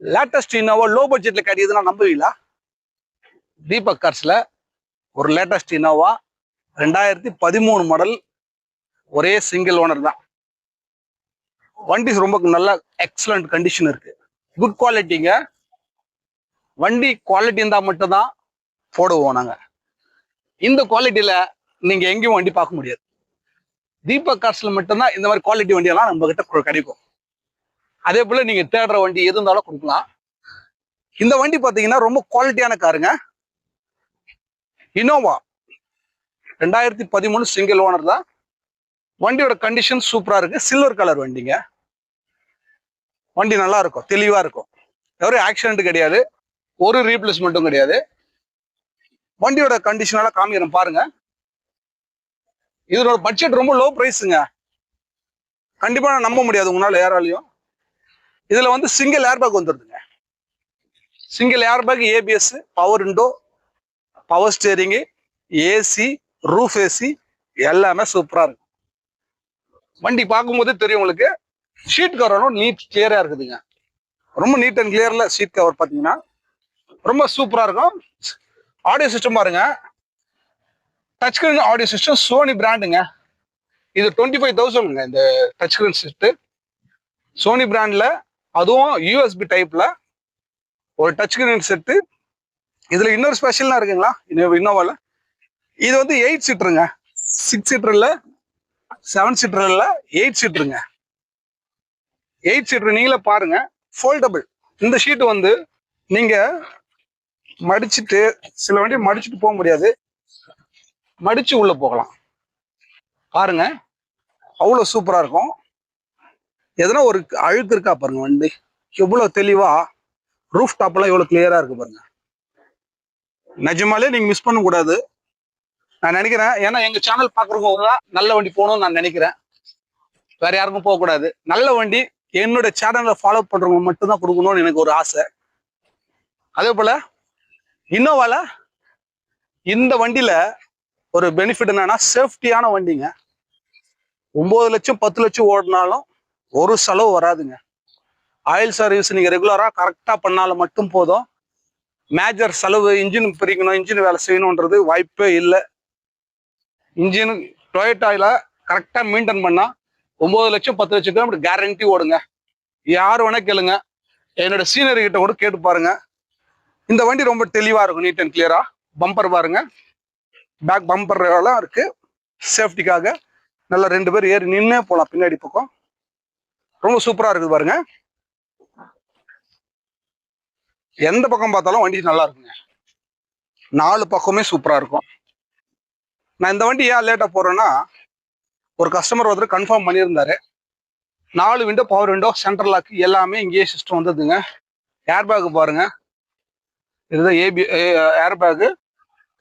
Latest Innova low பட்ஜெட்ல கிடையாதுன்னா நம்புவீங்களா தீபக் கார்ஸ்ல ஒரு latest Innova ரெண்டாயிரத்தி பதிமூணு மாடல் ஒரே சிங்கிள் ஓனர் தான். வண்டி ரொம்ப நல்ல எக்ஸலண்ட் கண்டிஷன் இருக்கு. குட் குவாலிட்டிங்க வண்டி குவாலிட்டி இருந்தால் மட்டும்தான் போடுவோம் நாங்கள் இந்த குவாலிட்டியில நீங்க எங்கேயும் வண்டி பார்க்க முடியாது. தீபக் கார்ஸ்ல மட்டும்தான் இந்த மாதிரி குவாலிட்டி வண்டியெல்லாம் நம்ம கிட்ட கிடைக்கும். அதே போல நீங்க தேடுற வண்டி எது இருந்தாலும் கொடுக்கலாம். இந்த வண்டி பாத்தீங்கன்னா ரொம்ப குவாலிட்டியான காருங்க இனோவா ரெண்டாயிரத்தி பதிமூணு சிங்கிள் ஓனர் தான். வண்டியோட கண்டிஷன் சூப்பரா இருக்கு. சில்வர் கலர் வண்டிங்க. வண்டி நல்லா இருக்கும். தெளிவா இருக்கும். எவரும் ஆக்சிடென்ட் கிடையாது. ஒரு ரீப்ளேஸ்மெண்ட்டும் கிடையாது. வண்டியோட கண்டிஷனால காமிக்கிறேன் பாருங்க. இதனோட பட்ஜெட் ரொம்ப லோ ப்ரைஸுங்க கண்டிப்பா நான் நம்ப முடியாது உங்களால யாராலையும். இதுல வந்து single airbag வந்துருதுங்க. Single airbag ABS power window power steering AC roof AC எல்லாமே சூப்பரா இருக்கும் வண்டி பார்க்கும்போதே தெரியும் உங்களுக்கு. ஷீட் கவரும் நீட் கிளியரா இருக்குதுங்க. ரொம்ப நீட் அண்ட் கிளியர்ல ஷீட் கவர் பாத்தீங்கன்னா ரொம்ப சூப்பரா இருக்கும். ஆடியோ சிஸ்டம் பாருங்க. Touch screen audio system Sony பிராண்டுங்க இது டுவெண்ட்டி ஃபைவ் தௌசண்ட்ங்க இந்த டச் ஸ்கிரீன் சிஸ்டம் சோனி பிராண்டில் அதுவும் யூஎஸ்பி டைப்ல ஒரு டச் ஸ்கிரீன் செட்டு இதுல இன்னொரு ஸ்பெஷல்லாம் இருக்குங்களா? இன்னோவால இது வந்து எயிட் சீட்டருங்க சிக்ஸ் சீட்டர் இல்ல செவன் சீட்டர் இல்ல எயிட் சீட்டருங்க எயிட் சீட்டர் நீங்களே பாருங்க. ஃபோல்டபுள் இந்த ஷீட் வந்து நீங்க மடிச்சிட்டு சில வண்டி மடிச்சுட்டு போக முடியாது. மடிச்சு உள்ள போகலாம். பாருங்க. அவ்வளோ சூப்பரா இருக்கும். எதனா ஒரு அழுக்கு இருக்கா பாருங்க வண்டி. எவ்வளவு தெளிவா? ரூஃப் டாப்லாம் எவ்வளவு கிளியரா இருக்கு பாருங்க. நிஜமாலே நீங்க மிஸ் பண்ண கூடாது. நான் நினைக்கிறேன். ஏன்னா எங்க சேனல் பாக்குறவங்க தான் நல்ல வண்டி போகணும்னு நான் நினைக்கிறேன். வேற யாருக்கும் போக கூடாது. நல்ல வண்டி என்னோட சேனலை ஃபாலோ பண்றவங்க மட்டும்தான் கொடுக்கணும்னு எனக்கு ஒரு ஆசை. அதே போல இன்னோவால இந்த வண்டியில ஒரு பெனிஃபிட் என்னன்னா சேஃப்டியான வண்டிங்க. ஒன்பது லட்சம் பத்து லட்சம் ஓடினாலும் ஒரு செலவு வராதுங்க. ஆயில் சர்வீஸ் நீங்கள் ரெகுலராக கரெக்டாக பண்ணாலும் மட்டும் போதும். மேஜர் செலவு இன்ஜின் பிரிக்கணும் இன்ஜின் வேலை செய்யணுன்றது வாய்ப்பே இல்லை. இன்ஜின் டொயட்டாயில கரெக்டாக மெயின்டைன் பண்ணால் ஒம்பது லட்சம் பத்து லட்சம் கிலோமீட்டர் கேரண்டி ஓடுங்க. யார் வேணால் கேளுங்க. என்னோட சீனரி கிட்ட கூட கேட்டு பாருங்க. இந்த வண்டி ரொம்ப தெளிவாக இருக்கும் நீட் அண்ட் கிளியராக பம்பர் பாருங்க. பேக் பம்பர் எல்லாம் இருக்குது சேஃப்டிக்காக நல்லா ரெண்டு பேர் ஏறி நின்று போகலாம் பின்னாடி பக்கம். ரொம்ப சூப்பரா இருக்குது பாருங்க. எந்த பக்கம் பார்த்தாலும் வண்டி நல்லா இருக்குங்க. நாலு பக்கமே சூப்பரா இருக்கும். நான் இந்த வண்டி ஏன் லேட்டா போறேன்னா ஒரு கஸ்டமர் ஒருத்தர் கன்ஃபார்ம் பண்ணியிருந்தாரு. நாலு window power window central lock எல்லாமே இங்கேயே சிஸ்டம் வந்ததுங்க. ஏர் பேக் பாருங்க. இதுதான் ஏபி ஏர் பேக்கு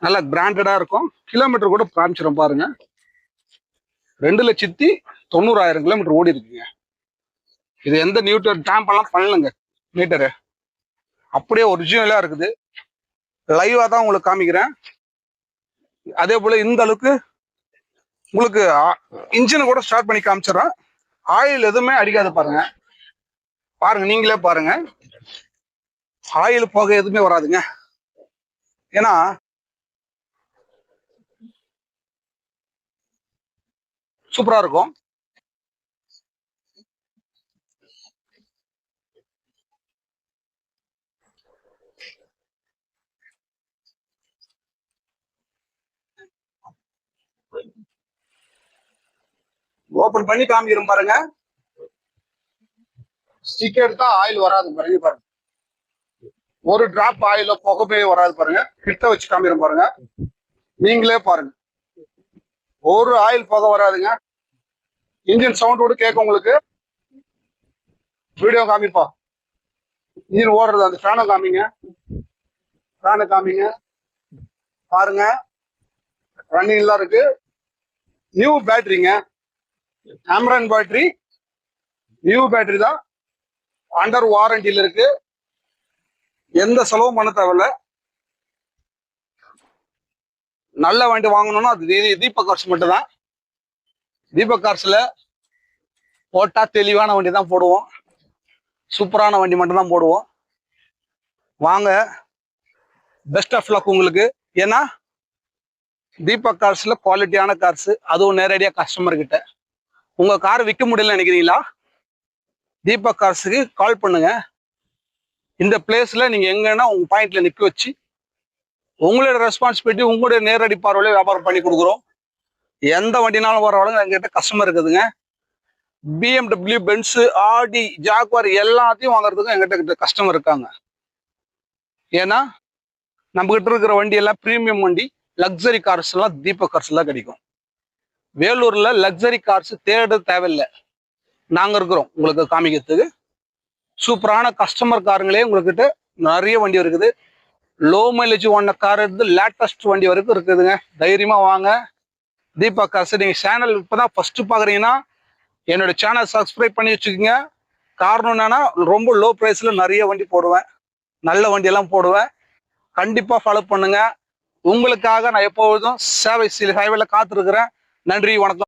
நல்லா பிராண்டடா இருக்கும். கிலோமீட்டர் கூட காமிச்சிடும் பாருங்க. ரெண்டு லட்சத்தி தொண்ணூறாயிரம் கிலோமீட்டர் ஓடி இருக்குங்க இது எந்த நியூட்டர் டேம்ப் எல்லாம் பண்ணலங்க மீட்டரு அப்படியே ஒரிஜினலாக இருக்குது. லைவாக தான் உங்களுக்கு காமிக்கிறேன். அதே போல் இந்த அளவுக்கு உங்களுக்கு இன்ஜினை கூட ஸ்டார்ட் பண்ணி காமிச்சிடறேன். ஆயில் எதுவுமே அடிக்காது பாருங்க. பாருங்க நீங்களே பாருங்க. ஆயில் போக எதுவுமே வராதுங்க. ஏன்னா சூப்பராக இருக்கும். ஓபன் பண்ணி காமிக்கிறோம் பாருங்க. ஸ்டிக் எடுத்தா ஆயில் வராது பாருங்க பாருங்க. ஒரு டிராப் ஆயில புகமே வராது பாருங்க. கிட்ட வச்சு காமிக்கிறோம் பாருங்க. நீங்களே பாருங்க. ஒரு ஆயில் புகை வராதுங்க. இன்ஜின் கூட கேட்கும் உங்களுக்கு. வீடியோ காமிப்பா. இன்ஜின் ஓடுறது அந்த ஃபேனை காமிங்க. ஃபேனை காமிங்க. பாருங்க. ரன்னிங்லாம் இருக்கு. நியூ பேட்டரிங்க ஆம்ரான் பேட்டரி நியூ பேட்டரி தான். அண்டர் வாரண்டியில் இருக்கு. எந்த செலவும் பண்ண தேவையில்ல. நல்ல வண்டி வாங்கணும்னா அது தீபக் கார்ஸ் மட்டும் தான் தீபக் கார்ஸில் போட்டால் தெளிவான வண்டி தான் போடுவோம். சூப்பரான வண்டி மட்டும் தான் போடுவோம். வாங்க. பெஸ்ட் ஆஃப் லக் உங்களுக்கு. ஏன்னா தீபக் கார்ஸில் குவாலிட்டியான கார்ஸு அதுவும் நேரடியாக கஸ்டமர்கிட்ட உங்க கார் விற்க முடியல நினைக்கிறீங்களா? தீபக் கார்ஸுக்கு கால் பண்ணுங்க. இந்த பிளேஸ்ல நீங்க எங்கன்னா உங்க பாயிண்ட்ல நிக்க வச்சு உங்களோட ரெஸ்பான்சிபிலிட்டி உங்களுடைய நேரடி பார்வையில வியாபாரம் பண்ணி கொடுக்குறோம். எந்த வண்டினாலும் வரவங்க எங்கிட்ட கஸ்டமர் இருக்குதுங்க. பிஎம்டபிள்யூ பென்ஸ் ஆடி ஜாக்வார் எல்லாத்தையும் வாங்குறதுக்கும் எங்கிட்ட கஸ்டமர் இருக்காங்க. ஏன்னா நம்மகிட்ட இருக்கிற வண்டி எல்லாம் ப்ரீமியம் வண்டி லக்ஸரி கார்ஸ் எல்லாம் தீபக் கார்ஸ் எல்லாம் கிடைக்கும். வேலூர்ல லக்ஸரி கார்ஸ் தேட தேவையில்லை. நாங்க இருக்கிறோம். உங்களுக்கு காமிக்கிறதுக்கு. சூப்பரான கஸ்டமர் காருங்களே உங்ககிட்ட நிறைய வண்டி இருக்குது. லோ மைலேஜ் ஒன்ன கார் இருந்து லேட்டஸ்ட் வண்டி வரைக்கும் இருக்குதுங்க. தைரியமா வாங்க. தீபா காசு நீங்க சேனல் இப்பதான் ஃபர்ஸ்ட் பாக்குறீங்கன்னா என்னோட சேனல் சப்ஸ்கிரைப் பண்ணி வச்சுக்கோங்க. காரணம் என்னன்னா ரொம்ப லோ ப்ரைஸ்ல நிறைய வண்டி போடுவேன். நல்ல வண்டி எல்லாம் போடுவேன். கண்டிப்பா ஃபாலோ பண்ணுங்க. உங்களுக்காக நான் எப்பொழுதும் சேவை சேவையில காத்திருக்கிறேன். நன்றி வணக்கம்.